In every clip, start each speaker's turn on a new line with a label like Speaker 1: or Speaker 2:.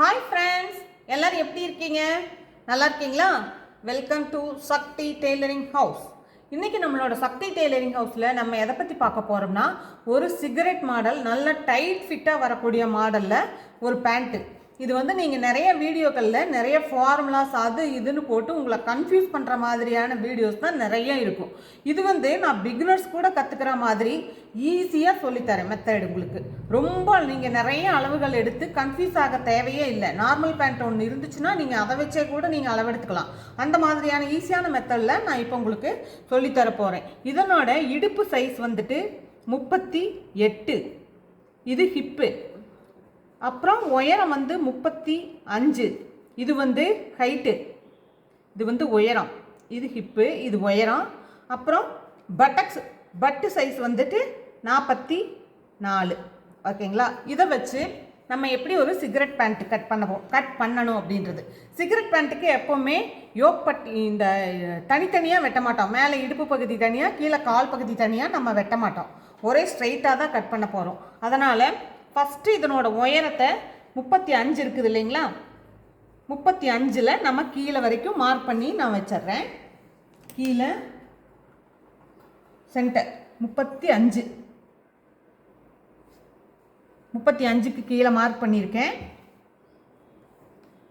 Speaker 1: hi friends எல்லோரும் எப்படி இருக்கீங்க நல்லா இருக்கீங்களா welcome to Sakthi tailoring house இன்றைக்கி நம்மளோட சக்தி டெய்லரிங் ஹவுஸில் நம்ம எதை பற்றி பார்க்க போகிறோம்னா ஒரு சிகரெட் மாடல் நல்ல டைட் ஃபிட்டாக வரக்கூடிய மாடலில் ஒரு பேண்ட்டு இது வந்து நீங்கள் நிறைய வீடியோக்களில் நிறைய ஃபார்முலாஸ் அது இதுன்னு போட்டு உங்களை கன்ஃபியூஸ் பண்ணுற மாதிரியான வீடியோஸ் தான் நிறைய இருக்கும் இது வந்து நான் பிகினர்ஸ் கூட கற்றுக்கிற மாதிரி ஈஸியாக சொல்லித்தரேன் மெத்தட் உங்களுக்கு ரொம்ப நீங்கள் நிறைய அளவுகள் எடுத்து கன்ஃபியூஸ் ஆக தேவையே இல்லை நார்மல் பேண்ட் ஒன்று இருந்துச்சுன்னா நீங்கள் அதை வச்சே கூட நீங்கள் அளவெடுத்துக்கலாம் அந்த மாதிரியான ஈஸியான மெத்தடில் நான் இப்போ உங்களுக்கு சொல்லித்தர போகிறேன் இதனோட இடுப்பு சைஸ் வந்துட்டு முப்பத்தி எட்டு இது ஹிப்பு அப்புறம் உயரம் வந்து முப்பத்தி அஞ்சு இது வந்து ஹைட்டு இது வந்து உயரம் இது ஹிப்பு இது உயரம் அப்புறம் பட்டக்ஸ் பட்டு சைஸ் வந்துட்டு நாற்பத்தி நாலு ஓகேங்களா இதை வச்சு நம்ம எப்படி ஒரு சிகரெட் பேண்ட் கட் பண்ணுவோம் கட் பண்ணணும் அப்படின்றது சிகரெட் பேண்ட்டுக்கு எப்போவுமே யோக் பட்டி இந்த தனித்தனியாக வெட்ட மாட்டோம் மேலே இடுப்பு பகுதி தனியாக கீழே கால் பகுதி தனியாக நம்ம வெட்ட மாட்டோம் ஒரே ஸ்ட்ரைட்டாக தான் கட் பண்ண போகிறோம் அதனால் ஃபஸ்ட்டு இதனோட உயரத்தை முப்பத்தி அஞ்சு இருக்குது இல்லைங்களா முப்பத்தி அஞ்சில் நம்ம கீழே வரைக்கும் மார்க் பண்ணி நான் வச்சிட்றேன் கீழே சென்டர் முப்பத்தி அஞ்சு முப்பத்தி அஞ்சுக்கு கீழே மார்க் பண்ணியிருக்கேன்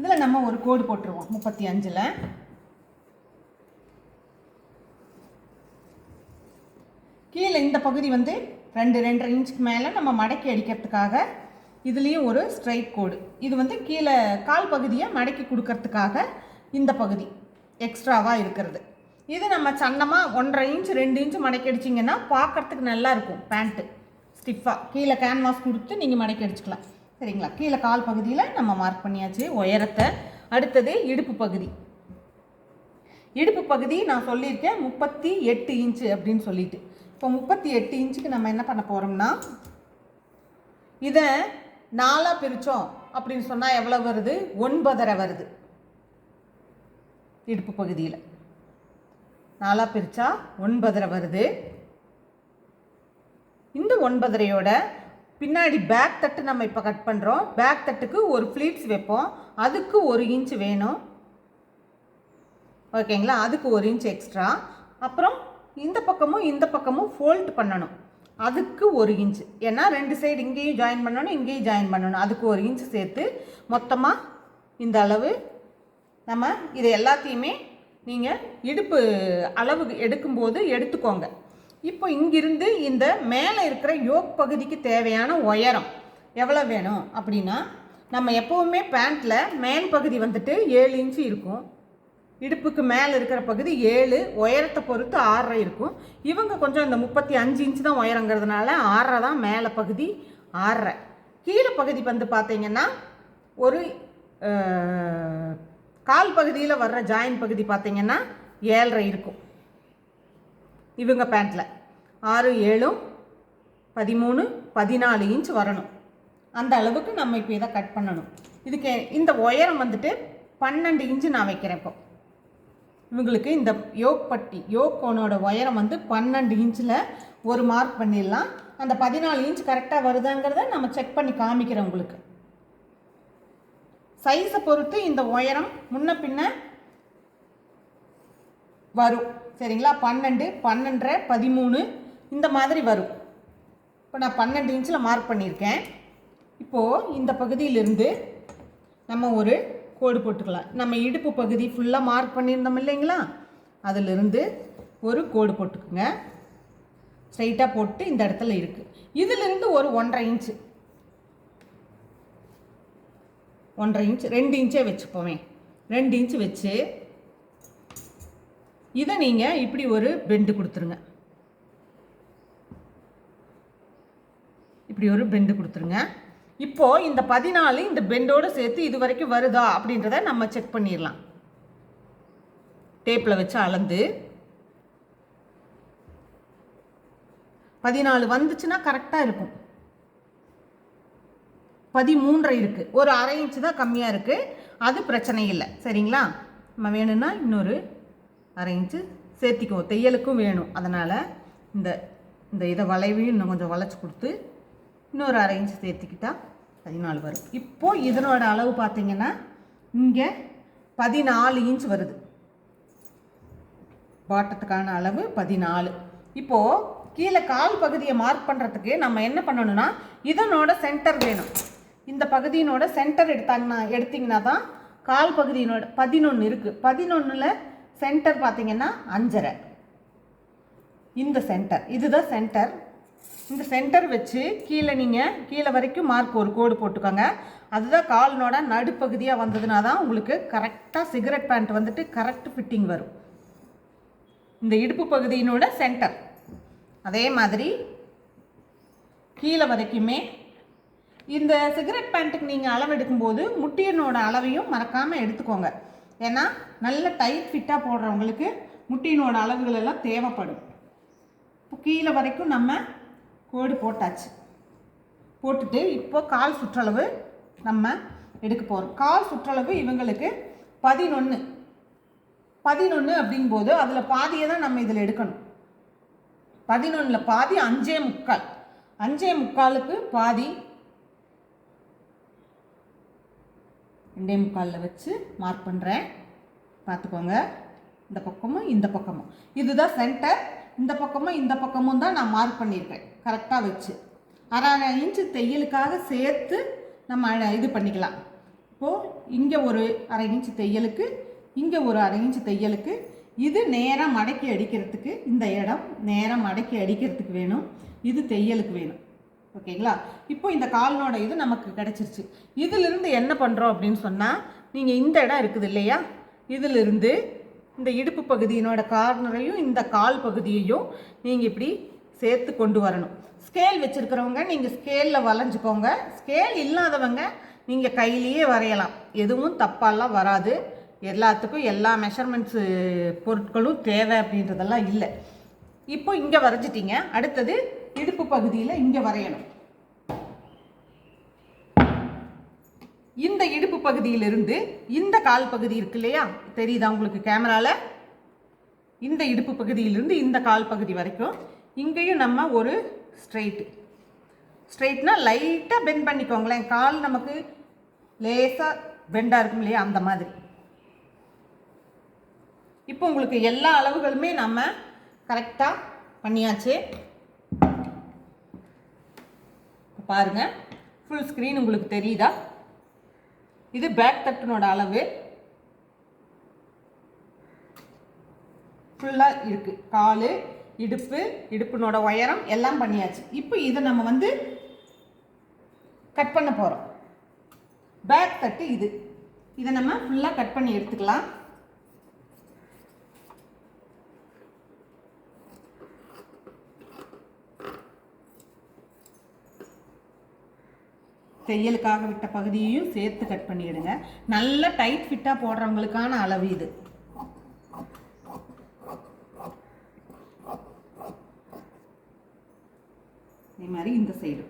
Speaker 1: இதில் நம்ம ஒரு கோடு போட்டுருவோம் முப்பத்தி அஞ்சில் கீழே இந்த பகுதி வந்து ரெண்டு ரெண்டரை இன்ச்சுக்கு மேலே நம்ம மடக்கி அடிக்கிறதுக்காக இதுலேயும் ஒரு ஸ்ட்ரைட் கோடு இது வந்து கீழே கால் பகுதியை மடக்கி கொடுக்கறதுக்காக இந்த பகுதி எக்ஸ்ட்ராவாக இருக்கிறது இது நம்ம சன்னமாக ஒன்றரை இன்ச் ரெண்டு இன்ச் மடக்கி அடிச்சிங்கன்னா பார்க்குறதுக்கு நல்லா இருக்கும் பேண்ட்டு ஸ்டிஃபாக கீழே கேன்வாஸ் கொடுத்து நீங்கள் மடக்கி அடிச்சுக்கலாம் சரிங்களா கீழே கால் பகுதியில் நம்ம மார்க் பண்ணியாச்சு உயரத்தை அடுத்தது இடுப்பு பகுதி இடுப்பு பகுதி நான் சொல்லியிருக்கேன் முப்பத்தி எட்டு இன்ச்சு அப்படின்னு சொல்லிட்டு இப்போ முப்பத்தி எட்டு இன்ச்சுக்கு நம்ம என்ன பண்ண போகிறோம்னா இதை நாலாக பிரித்தோம் அப்படின்னு சொன்னால் எவ்வளோ வருது ஒன்பதரை வருது இடுப்பு பகுதியில் நாலாக பிரித்தா ஒன்பதரை வருது இந்த ஒன்பதரையோட பின்னாடி பேக் தட்டு நம்ம இப்போ கட் பண்ணுறோம் பேக் தட்டுக்கு ஒரு ஃப்ளீட்ஸ் வைப்போம் அதுக்கு ஒரு இன்ச் வேணும் ஓகேங்களா அதுக்கு ஒரு இன்ச் எக்ஸ்ட்ரா அப்புறம் இந்த பக்கமும் இந்த பக்கமும் ஃபோல்ட் பண்ணணும் அதுக்கு ஒரு இன்ச்சு ஏன்னா ரெண்டு சைடு இங்கேயும் ஜாயின் பண்ணணும் இங்கேயும் ஜாயின் பண்ணணும் அதுக்கு ஒரு இன்ச்சு சேர்த்து மொத்தமாக இந்த அளவு நம்ம இது எல்லாத்தையுமே நீங்கள் இடுப்பு அளவு எடுக்கும்போது எடுத்துக்கோங்க இப்போ இங்கிருந்து இந்த மேலே இருக்கிற யோக் பகுதிக்கு தேவையான உயரம் எவ்வளோ வேணும் அப்படின்னா நம்ம எப்போவுமே பேண்ட்டில் மேல் பகுதி வந்துட்டு ஏழு இன்ச்சு இருக்கும் இடுப்புக்கு மேலே இருக்கிற பகுதி ஏழு உயரத்தை பொறுத்து ஆறரை இருக்கும் இவங்க கொஞ்சம் இந்த முப்பத்தி அஞ்சு இன்ச்சு தான் உயரங்கிறதுனால ஆறரை தான் மேலே பகுதி ஆறரை கீழே பகுதி வந்து பார்த்தீங்கன்னா ஒரு கால் பகுதியில் வர்ற ஜாயின் பகுதி பார்த்தீங்கன்னா ஏழரை இருக்கும் இவங்க பேண்ட்டில் ஆறு ஏழும் பதிமூணு பதினாலு இன்ச் வரணும் அந்த அளவுக்கு நம்ம இப்போ இதை கட் பண்ணணும் இதுக்கு இந்த உயரம் வந்துட்டு பன்னெண்டு இன்ச்சு நான் வைக்கிறேன் இப்போ இவங்களுக்கு இந்த யோக் பட்டி யோக் கோனோட உயரம் வந்து பன்னெண்டு இன்ச்சில் ஒரு மார்க் பண்ணிடலாம் அந்த பதினாலு இன்ச் கரெக்டாக வருதாங்கிறத நம்ம செக் பண்ணி காமிக்கிறோம் உங்களுக்கு சைஸை பொறுத்து இந்த உயரம் முன்ன பின்ன வரும் சரிங்களா பன்னெண்டு பன்னெண்டரை பதிமூணு இந்த மாதிரி வரும் இப்போ நான் பன்னெண்டு இன்ச்சில் மார்க் பண்ணியிருக்கேன் இப்போது இந்த பகுதியிலிருந்து நம்ம ஒரு கோடு போட்டுக்கலாம் நம்ம இடுப்பு பகுதி ஃபுல்லாக மார்க் பண்ணியிருந்தோம் இல்லைங்களா அதிலிருந்து ஒரு கோடு போட்டுக்குங்க ஸ்ட்ரைட்டாக போட்டு இந்த இடத்துல இருக்குது இதிலிருந்து ஒரு ஒன்றரை இன்ச்சு ஒன்றரை இன்ச்சு ரெண்டு இன்ச்சே வச்சுப்போமே ரெண்டு இன்ச்சு வச்சு இதை நீங்கள் இப்படி ஒரு பெண்டு கொடுத்துருங்க இப்படி ஒரு பெண்டு கொடுத்துருங்க இப்போது இந்த பதினாலு இந்த பெண்டோடு சேர்த்து இது வரைக்கும் வருதா அப்படின்றத நம்ம செக் பண்ணிடலாம் டேப்பில் வச்சு அளந்து பதினாலு வந்துச்சுன்னா கரெக்டாக இருக்கும் பதிமூன்றரை இருக்குது ஒரு அரை இன்ச்சு தான் கம்மியாக இருக்குது அது பிரச்சனை இல்லை சரிங்களா நம்ம வேணும்னா இன்னொரு அரை இன்ச்சு சேர்த்திக்குவோம் தையலுக்கும் வேணும் அதனால் இந்த இந்த இதை வளைவையும் இன்னும் கொஞ்சம் வளைச்சி கொடுத்து இன்னொரு அரை இன்ச்சு சேர்த்துக்கிட்டால் பதினாலு வரும் இப்போது இதனோட அளவு பார்த்திங்கன்னா இங்கே பதினாலு இன்ச் வருது பாட்டத்துக்கான அளவு பதினாலு இப்போது கீழே கால் பகுதியை மார்க் பண்ணுறதுக்கு நம்ம என்ன பண்ணணும்னா இதனோட சென்டர் வேணும் இந்த பகுதியினோட சென்டர் எடுத்தாங்கன்னா எடுத்திங்கன்னா தான் கால் பகுதியினோட பதினொன்று இருக்குது பதினொன்றில் சென்டர் பார்த்திங்கன்னா அஞ்சரை இந்த சென்டர் இதுதான் சென்டர் இந்த சென்டர் வச்சு கீழே நீங்கள் கீழே வரைக்கும் மார்க் ஒரு கோடு போட்டுக்கோங்க அதுதான் காலினோட நடுப்பகுதியாக வந்ததுனா தான் உங்களுக்கு கரெக்டாக சிகரெட் பேண்ட் வந்துட்டு கரெக்ட் ஃபிட்டிங் வரும் இந்த இடுப்பு பகுதியினோட சென்டர் அதே மாதிரி கீழே வரைக்குமே இந்த சிகரெட் பேண்ட்டுக்கு நீங்கள் அளவெடுக்கும் போது முட்டியனோட அளவையும் மறக்காமல் எடுத்துக்கோங்க ஏன்னா நல்ல டைட் ஃபிட்டாக போடுறவங்களுக்கு முட்டியினோட அளவுகள் எல்லாம் தேவைப்படும் இப்போ கீழே வரைக்கும் நம்ம கோடு போட்டாச்சு போட்டுட்டு இப்போ கால் சுற்றளவு நம்ம எடுக்க போகிறோம் கால் சுற்றளவு இவங்களுக்கு பதினொன்று பதினொன்று அப்படிங்கும்போது அதில் பாதியை தான் நம்ம இதில் எடுக்கணும் பதினொன்றில் பாதி அஞ்சே முக்கால் அஞ்சே முக்காலுக்கு பாதி ரெண்டே முக்காலில் வச்சு மார்க் பண்ணுறேன் பார்த்துக்கோங்க இந்த பக்கமும் இந்த பக்கமும் இதுதான் சென்டர் இந்த பக்கமும் இந்த பக்கமும் தான் நான் மார்க் பண்ணியிருக்கேன் கரெக்டாக வச்சு அரை அரை இன்ச்சு தையலுக்காக சேர்த்து நம்ம இது பண்ணிக்கலாம் இப்போது இங்கே ஒரு அரை இன்ச்சு தையலுக்கு இங்கே ஒரு அரை இன்ச்சு தையலுக்கு இது நேரம் மடக்கி அடிக்கிறதுக்கு இந்த இடம் நேரம் மடக்கி அடிக்கிறதுக்கு வேணும் இது தையலுக்கு வேணும் ஓகேங்களா இப்போ இந்த கால்னோட இது நமக்கு கிடச்சிருச்சு இதிலிருந்து என்ன பண்ணுறோம் அப்படின்னு சொன்னால் நீங்கள் இந்த இடம் இருக்குது இல்லையா இதிலிருந்து இந்த இடுப்பு பகுதியினோட கார்னரையும் இந்த கால் பகுதியையும் நீங்கள் இப்படி சேர்த்து கொண்டு வரணும் ஸ்கேல் வச்சுருக்கிறவங்க நீங்கள் ஸ்கேலில் வளைஞ்சிக்கோங்க ஸ்கேல் இல்லாதவங்க நீங்கள் கையிலேயே வரையலாம் எதுவும் தப்பாலாம் வராது எல்லாத்துக்கும் எல்லா மெஷர்மெண்ட்ஸு பொருட்களும் தேவை அப்படின்றதெல்லாம் இல்லை இப்போ இங்கே வரைஞ்சிட்டிங்க அடுத்தது இடுப்பு பகுதியில் இங்கே வரையணும் இந்த இடுப்பு பகுதியிலிருந்து இந்த கால் பகுதி இருக்கு இல்லையா தெரியுதா உங்களுக்கு கேமராவில் இந்த இடுப்பு பகுதியிலிருந்து இந்த கால் பகுதி வரைக்கும் இங்கேயும் நம்ம ஒரு ஸ்ட்ரெயிட்டு ஸ்ட்ரெயிட்னா லைட்டாக பெண்ட் பண்ணிக்கோங்களேன் கால் நமக்கு லேசாக பெண்டாக இருக்கும் இல்லையா அந்த மாதிரி இப்போ உங்களுக்கு எல்லா அளவுகளுமே நம்ம கரெக்டாக பண்ணியாச்சு பாருங்கள் ஃபுல் ஸ்க்ரீன் உங்களுக்கு தெரியுதா இது பேக் தட்டினோட அளவு ஃபுல்லாக இருக்குது காலு இடுப்பு இடுப்பினோட உயரம் எல்லாம் பண்ணியாச்சு இப்போ இதை நம்ம வந்து கட் பண்ண போகிறோம் பேக் தட்டு இது இதை நம்ம ஃபுல்லாக கட் பண்ணி எடுத்துக்கலாம் தையலுக்காக விட்ட பகுதியையும் சேர்த்து கட் பண்ணிவிடுங்க நல்ல டைட் ஃபிட்டாக போடுறவங்களுக்கான அளவு இது அதே மாதிரி இந்த சைடு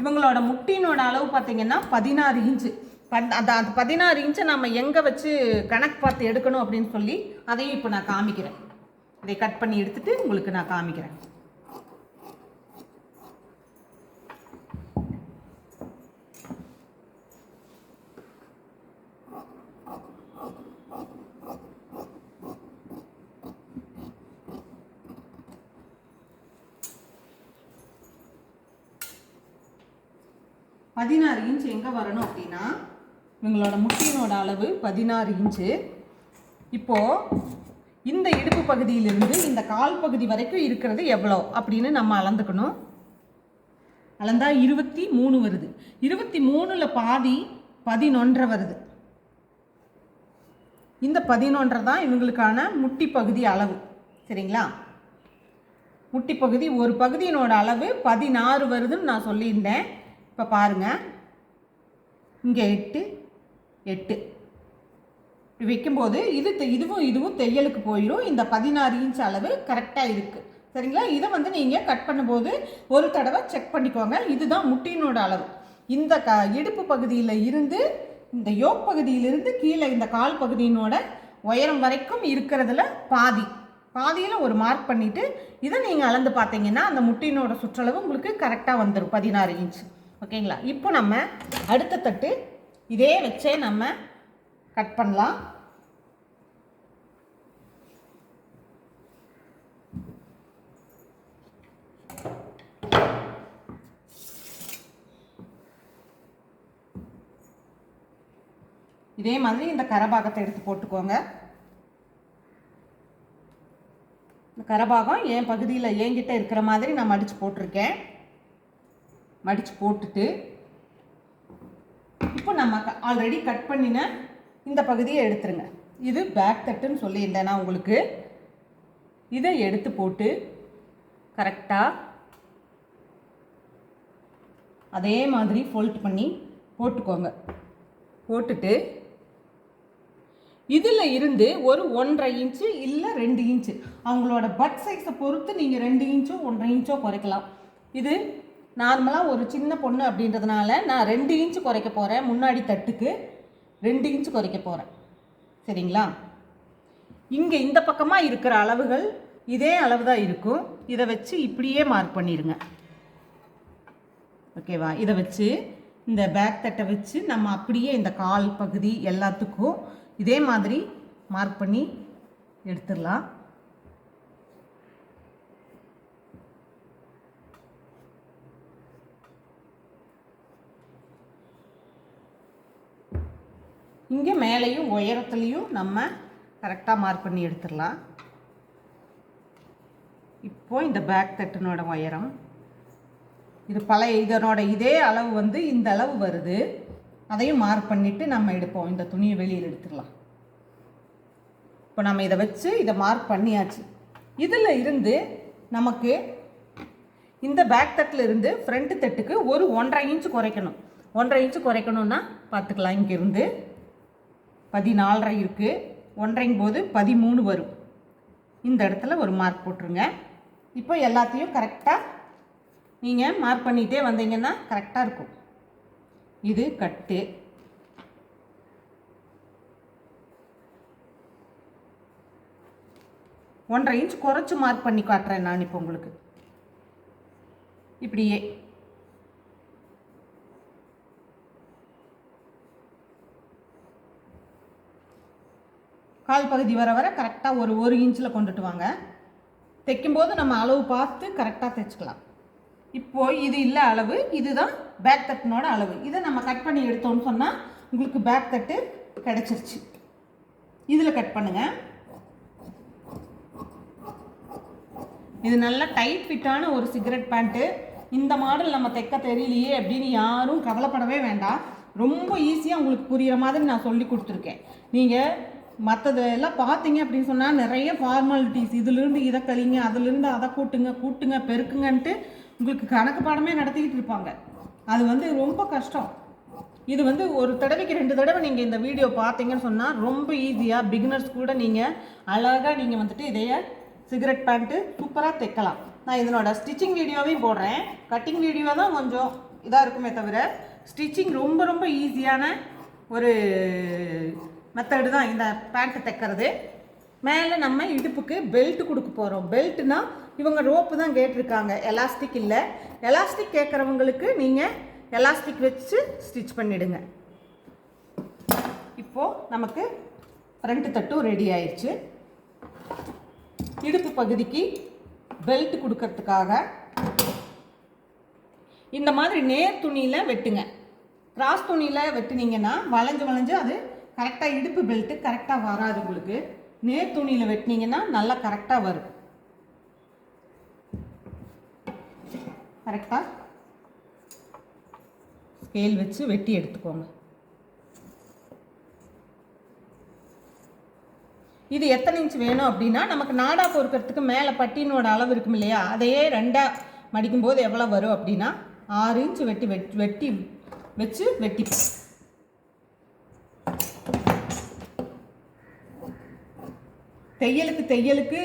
Speaker 1: இவங்களோட முட்டினோட அளவு பார்த்தீங்கன்னா பதினாறு இன்ச்சு அந்த பதினாறு இன்ச்சை நம்ம எங்கே வச்சு கணக்கு பார்த்து எடுக்கணும் அப்படின்னு சொல்லி அதையும் இப்போ நான் காமிக்கிறேன் இதை கட் பண்ணி எடுத்துட்டு உங்களுக்கு நான் காமிக்கிறேன் பதினாறு இன்ச் எங்கே வரணும் அப்படின்னா இவங்களோட முட்டியினோட அளவு பதினாறு இன்ச்சு இப்போது இந்த இடுப்பு பகுதியிலிருந்து இந்த கால் பகுதி வரைக்கும் இருக்கிறது எவ்வளோ அப்படின்னு நம்ம அளந்துக்கணும் அளந்தால் இருபத்தி மூணு வருது இருபத்தி மூணில் பாதி பதினொன்றரை வருது இந்த பதினொன்றரை தான் இவங்களுக்கான முட்டி பகுதி அளவு சரிங்களா முட்டி பகுதி ஒரு பகுதியினோட அளவு பதினாறு வருதுன்னு நான் சொல்லியிருந்தேன் இப்போ பாருங்கள் இங்கே எட்டு எட்டு இப்படி வைக்கும்போது இது இதுவும் இதுவும் தையலுக்கு போயிடும் இந்த பதினாறு இன்ச் அளவு கரெக்டாக இருக்குது சரிங்களா இதை வந்து நீங்கள் கட் பண்ணும்போது ஒரு தடவை செக் பண்ணிக்கோங்க இதுதான் முட்டினோட அளவு இந்த க இடுப்பு பகுதியில் இருந்து இந்த யோக் பகுதியிலிருந்து கீழே இந்த கால் பகுதியினோட உயரம் வரைக்கும் இருக்கிறதுல பாதி பாதியில் ஒரு மார்க் பண்ணிவிட்டு இதை நீங்கள் அளந்து பார்த்தீங்கன்னா அந்த முட்டினோட சுற்றளவு உங்களுக்கு கரெக்டாக வந்துடும் பதினாறு இன்ச்சு ஓகேங்களா இப்போ நம்ம அடுத்த தட்டு இதே வச்சே நம்ம கட் பண்ணலாம் இதே மாதிரி இந்த கரபாகத்தை எடுத்து போட்டுக்கோங்க இந்த கரபாகம் என் பகுதியில் என்கிட்ட இருக்கிற மாதிரி நான் அடித்து போட்டிருக்கேன் மடித்து போட்டுட்டு இப்போ நம்ம ஆல்ரெடி கட் பண்ணின இந்த பகுதியை எடுத்துருங்க இது பேக் தட்டுன்னு சொல்லியிருந்தேன் நான் உங்களுக்கு இதை எடுத்து போட்டு கரெக்டாக அதே மாதிரி ஃபோல்ட் பண்ணி போட்டுக்கோங்க போட்டுட்டு இதில் இருந்து ஒரு ஒன்றரை இன்ச்சு இல்லை ரெண்டு இன்ச்சு அவங்களோட பட் சைஸை பொறுத்து நீங்கள் ரெண்டு இன்ச்சோ ஒன்றரை இன்ச்சோ குறைக்கலாம் இது நார்மலாக ஒரு சின்ன பொண்ணு அப்படின்றதுனால நான் ரெண்டு இன்ச்சு குறைக்க போகிறேன் முன்னாடி தட்டுக்கு ரெண்டு இன்ச்சு குறைக்க போகிறேன் சரிங்களா இங்கே இந்த பக்கமாக இருக்கிற அளவுகள் இதே அளவு தான் இருக்கும் இதை வச்சு இப்படியே மார்க் பண்ணிடுங்க ஓகேவா இதை வச்சு இந்த பேக் தட்டை வச்சு நம்ம அப்படியே இந்த கால் பகுதி எல்லாத்துக்கும் இதே மாதிரி மார்க் பண்ணி எடுத்துடலாம் இங்கே மேலேயும் உயரத்துலேயும் நம்ம கரெக்டாக மார்க் பண்ணி எடுத்துடலாம் இப்போது இந்த பேக் தட்டினோட உயரம் இது பழைய இதனோட இதே அளவு வந்து இந்த அளவு வருது அதையும் மார்க் பண்ணிவிட்டு நம்ம எடுப்போம் இந்த துணியை வெளியில் எடுத்துடலாம் இப்போ நம்ம இதை வச்சு இதை மார்க் பண்ணியாச்சு இதில் இருந்து நமக்கு இந்த பேக் தட்டில் இருந்து ஃப்ரண்ட்டு தட்டுக்கு ஒரு ஒன்றரை இன்ச்சு குறைக்கணும் ஒன்றரை இன்ச்சு குறைக்கணும்னா பார்த்துக்கலாம் இங்கேருந்து பதினாலரை இருக்குது ஒன்றையும் போது பதிமூணு வரும் இந்த இடத்துல ஒரு மார்க் போட்டுருங்க இப்போ எல்லாத்தையும் கரெக்டாக நீங்கள் மார்க் பண்ணிகிட்டே வந்தீங்கன்னா கரெக்டாக இருக்கும் இது கட்டு ஒன்றரை இன்ச் குறைச்சி மார்க் பண்ணி காட்டுறேன் நான் இப்போ உங்களுக்கு இப்படியே கால் பகுதி வர வர கரெக்டாக ஒரு ஒரு இன்ச்சில் கொண்டுட்டு வாங்க தைக்கும்போது நம்ம அளவு பார்த்து கரெக்டாக தைச்சிக்கலாம் இப்போது இது இல்லை அளவு இதுதான் பேக் தட்டினோட அளவு இதை நம்ம கட் பண்ணி எடுத்தோம்னு சொன்னால் உங்களுக்கு பேக் தட்டு கிடச்சிருச்சு இதில் கட் பண்ணுங்கள் இது நல்லா டைட் ஃபிட்டான ஒரு சிகரெட் பேண்ட்டு இந்த மாடல் நம்ம தைக்க தெரியலையே அப்படின்னு யாரும் கவலைப்படவே வேண்டாம் ரொம்ப ஈஸியாக உங்களுக்கு புரிகிற மாதிரி நான் சொல்லி கொடுத்துருக்கேன் நீங்கள் மற்றது எல்லாம் பார்த்தீங்க அப்படின்னு சொன்னால் நிறைய ஃபார்மாலிட்டிஸ் இதுலேருந்து இதை கழிங்க அதுலேருந்து அதை கூட்டுங்க கூட்டுங்க பெருக்குங்கன்ட்டு உங்களுக்கு கணக்கு பாடமே நடத்திக்கிட்டு இருப்பாங்க அது வந்து ரொம்ப கஷ்டம் இது வந்து ஒரு தடவைக்கு ரெண்டு தடவை நீங்கள் இந்த வீடியோ பார்த்தீங்கன்னு சொன்னால் ரொம்ப ஈஸியாக பிகினர்ஸ் கூட நீங்கள் அழகாக நீங்கள் வந்துட்டு இதைய சிகரெட் பேண்ட்டு சூப்பராக தைக்கலாம் நான் இதனோட ஸ்டிச்சிங் வீடியோவையும் போடுறேன் கட்டிங் வீடியோ தான் கொஞ்சம் இதாக இருக்குமே தவிர ஸ்டிச்சிங் ரொம்ப ரொம்ப ஈஸியான ஒரு மெத்தடு தான் இந்த பேண்ட்டு தைக்கிறது மேலே நம்ம இடுப்புக்கு பெல்ட் கொடுக்க போகிறோம் பெல்ட்னா இவங்க ரோப்பு தான் கேட்டிருக்காங்க எலாஸ்டிக் இல்லை எலாஸ்டிக் கேட்குறவங்களுக்கு நீங்கள் எலாஸ்டிக் வச்சு ஸ்டிச் பண்ணிவிடுங்க இப்போது நமக்கு ரெண்டு தட்டும் ரெடி ஆயிடுச்சு இடுப்பு பகுதிக்கு பெல்ட் கொடுக்கறதுக்காக இந்த மாதிரி நேர் துணியில் வெட்டுங்க கிராஸ் துணியில் வெட்டினீங்கன்னா வளைஞ்சு வளைஞ்சு அது கரெக்டாக இடுப்பு பெல்ட்டு கரெக்டாக வராது உங்களுக்கு நேர் துணியில் வெட்டினீங்கன்னா நல்லா கரெக்டாக வரும் கரெக்டாக ஸ்கேல் வச்சு வெட்டி எடுத்துக்கோங்க இது எத்தனை இன்ச் வேணும் அப்படின்னா நமக்கு நாடா பொறுக்கிறதுக்கு மேலே பட்டினோட அளவு இருக்கும் இல்லையா அதையே ரெண்டாக மடிக்கும்போது எவ்வளோ வரும் அப்படின்னா ஆறு இன்ச் வெட்டி வெட்டி வெட்டி வச்சு வெட்டிப்போம் தையலுக்கு தையலுக்கு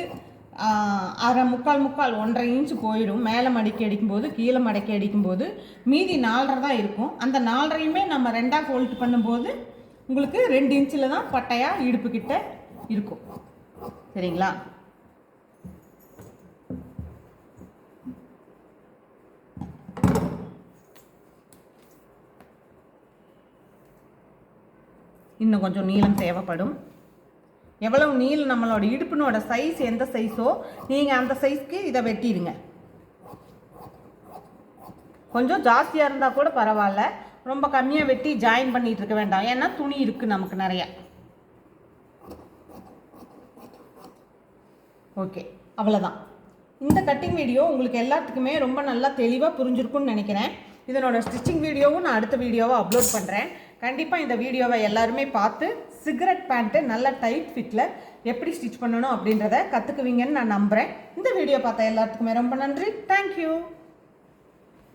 Speaker 1: அரை முக்கால் முக்கால் ஒன்றரை இன்ச்சு போயிடும் மேலே மடக்கி அடிக்கும்போது கீழே மடக்கி அடிக்கும்போது மீதி நாலரை தான் இருக்கும் அந்த நாலரையுமே நம்ம ரெண்டாக ஃபோல்ட் பண்ணும்போது உங்களுக்கு ரெண்டு இன்ச்சில் தான் பட்டையாக இடுப்புக்கிட்ட இருக்கும் சரிங்களா இன்னும் கொஞ்சம் நீளம் தேவைப்படும் எவ்வளவு நீள் நம்மளோட இடுப்பினோட சைஸ் எந்த சைஸோ நீங்கள் அந்த சைஸ்க்கு இதை வெட்டிடுங்க கொஞ்சம் ஜாஸ்தியாக இருந்தால் கூட பரவாயில்ல ரொம்ப கம்மியாக வெட்டி ஜாயின் பண்ணிகிட்டு இருக்க வேண்டாம் ஏன்னா துணி இருக்குது நமக்கு நிறைய ஓகே அவ்வளோதான் இந்த கட்டிங் வீடியோ உங்களுக்கு எல்லாத்துக்குமே ரொம்ப நல்லா தெளிவாக புரிஞ்சிருக்கும்னு நினைக்கிறேன் இதனோட ஸ்டிச்சிங் வீடியோவும் நான் அடுத்த வீடியோவாக அப்லோட் பண்ணுறேன் கண்டிப்பாக இந்த வீடியோவை எல்லாருமே பார்த்து சிகரெட் பேண்ட்டு நல்ல டைட் ஃபிட்டில் எப்படி ஸ்டிச் பண்ணணும் அப்படின்றத கற்றுக்குவீங்கன்னு நான் நம்புகிறேன் இந்த வீடியோ பார்த்தா எல்லாத்துக்குமே ரொம்ப நன்றி தேங்க்யூ